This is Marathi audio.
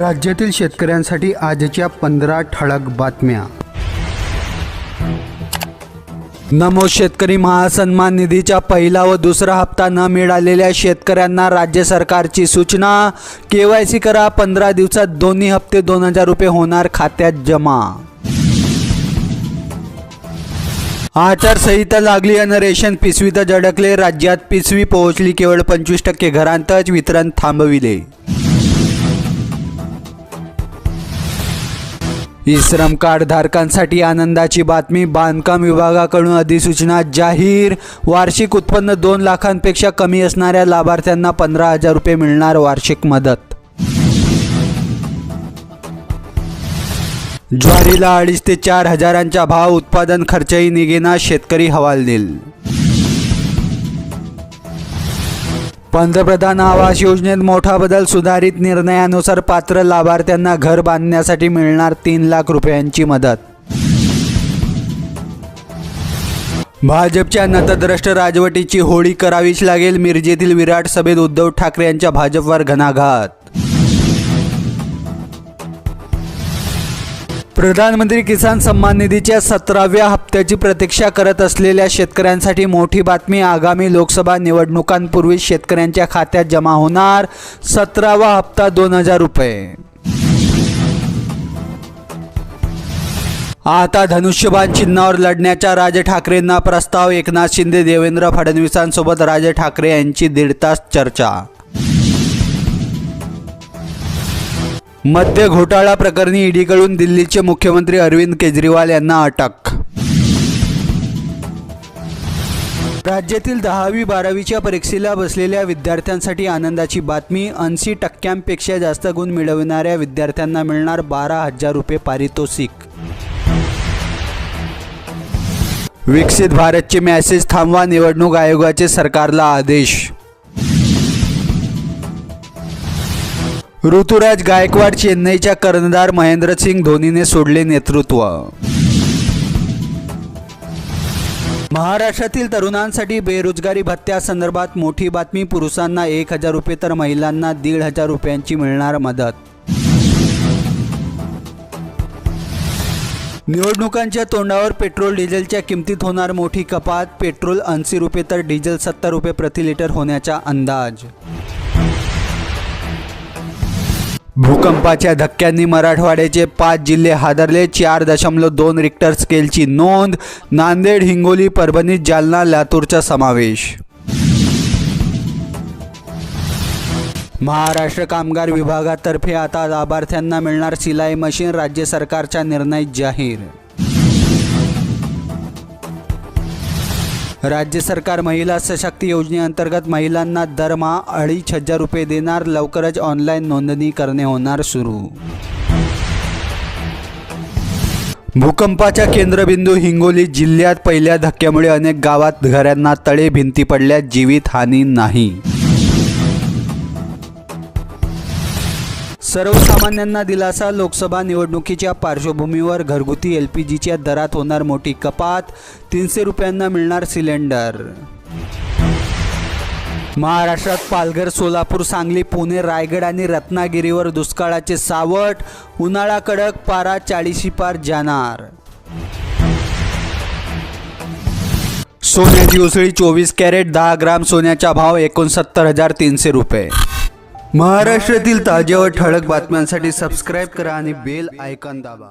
राज्यातील शेतकऱ्यांसाठी आजच्या पंधरा ठळक बातम्या. नमो शेतकरी महासन्मान निधीचा पहिला व दुसरा हप्ता न मिळालेल्या शेतकऱ्यांना राज्य सरकारची सूचना. के वाय सी करा पंधरा दिवसात दोन्ही हप्ते दोन हजार रुपये होणार खात्यात जमा. आचारसंहिता लागली आणि रेशन पिशवीत अडकले राज्यात पिशवी पोहोचली केवळ पंचवीस टक्के घरांतच वितरण थांबविले. श्रम कार्ड धारकांसाठी आनंदाची बातमी. बांधकाम विभागाकडून अधिसूचना जाहीर. वार्षिक उत्पन्न दोन लाखांपेक्षा कमी असणाऱ्या लाभार्थ्यांना पंधरा हजार रुपये मिळणार वार्षिक मदत. ज्वारीला अडीच ते चार हजारांचा भाव उत्पादन खर्चही निघेना शेतकरी हवालदिल. पंतप्रधान आवास योजनेत मोठा बदल सुधारित निर्णयानुसार पात्र लाभार्थ्यांना घर बांधण्यासाठी मिळणार तीन लाख रुपयांची मदत. भाजपच्या नतद्रष्ट राजवटीची होळी करावीच लागेल. मिरजेतील विराट सभेत उद्धव ठाकरे यांच्या भाजपवर घणाघात प्रधानमंत्री किसान सन्मान निधीच्या सतराव्या हप्त्याची प्रतीक्षा करत असलेल्या शेतकऱ्यांसाठी मोठी बातमी आगामी लोकसभा निवडणुकांपूर्वी शेतकऱ्यांच्या खात्यात जमा होणार. सतरावा हप्ता दोन हजार रुपये. आता धनुष्यबाण चिन्हावर लढण्याच्या राज ठाकरेंना प्रस्ताव. एकनाथ शिंदे देवेंद्र फडणवीसांसोबत राज ठाकरे यांची दीड तास चर्चा. मद्य घोटाळा प्रकरणी ईडीकडून दिल्लीचे मुख्यमंत्री अरविंद केजरीवाल यांना अटक. राज्यातील दहावी बारावीच्या परीक्षेला बसलेल्या विद्यार्थ्यांसाठी आनंदाची बातमी ऐंशी टक्क्यांपेक्षा जास्त गुण मिळवणाऱ्या विद्यार्थ्यांना मिळणार बारा हजार रुपये पारितोषिक. विकसित भारतचे मॅसेज थांबवा निवडणूक आयोगाचे सरकारला आदेश. ऋतुराज गायकवाड चेन्नईच्या कर्णधार महेंद्रसिंग धोनीने सोडले नेतृत्व. महाराष्ट्रातील तरुणांसाठी बेरोजगारी भत्त्यासंदर्भात मोठी बातमी. पुरुषांना एक हजार रुपये तर महिलांना दीड हजार रुपयांची मिळणार मदत. निवडणुकांच्या तोंडावर पेट्रोल डिझेलच्या किमतीत होणार मोठी कपात. पेट्रोल ऐंशी रुपये तर डिझेल सत्तर रुपये प्रति लिटर होण्याचा अंदाज. भूकंपाच्या धक्क्यांनी मराठवाड्याचे पाच जिल्हे हादरले. चार दशमलव दोन रिक्टर स्केलची नोंद. नांदेड हिंगोली परभणी जालना लातूरचा समावेश. महाराष्ट्र कामगार विभागातर्फे आता लाभार्थ्यांना मिळणार सिलाई मशीन राज्य सरकारचा निर्णय जाहीर राज्य सरकार महिला सशक्ती योजनेअंतर्गत महिलांना दरमहा अडीच हजार रुपये देणार लवकरच ऑनलाईन नोंदणी करणे होणार सुरू. भूकंपाच्या केंद्रबिंदू हिंगोली जिल्ह्यात पहिल्या धक्क्यामुळे अनेक गावात घरांना तळे भिंती पडल्या जीवित हानी नाही. सर्वसामान्यांना दिलासा लोकसभा निवडणुकीच्या पार्श्वभूमीवर घरगुती एल पी जीच्या दरात होणार मोठी कपात तीनशे रुपयांना मिळणार सिलेंडर. महाराष्ट्रात पालघर सोलापूर सांगली पुणे रायगड आणि रत्नागिरीवर दुष्काळाचे सावट उन्हाळा कडक पारा चाळीशी पार जाणार. सोन्याची उसळी चोवीस कॅरेट दहा ग्राम सोन्याचा भाव एकोणसत्तर हजार तीनशे रुपये. महाराष्ट्रातील ताज्या व ठळक बातम्यांसाठी सबस्क्राईब करा आणि बेल आयकॉन दाबा.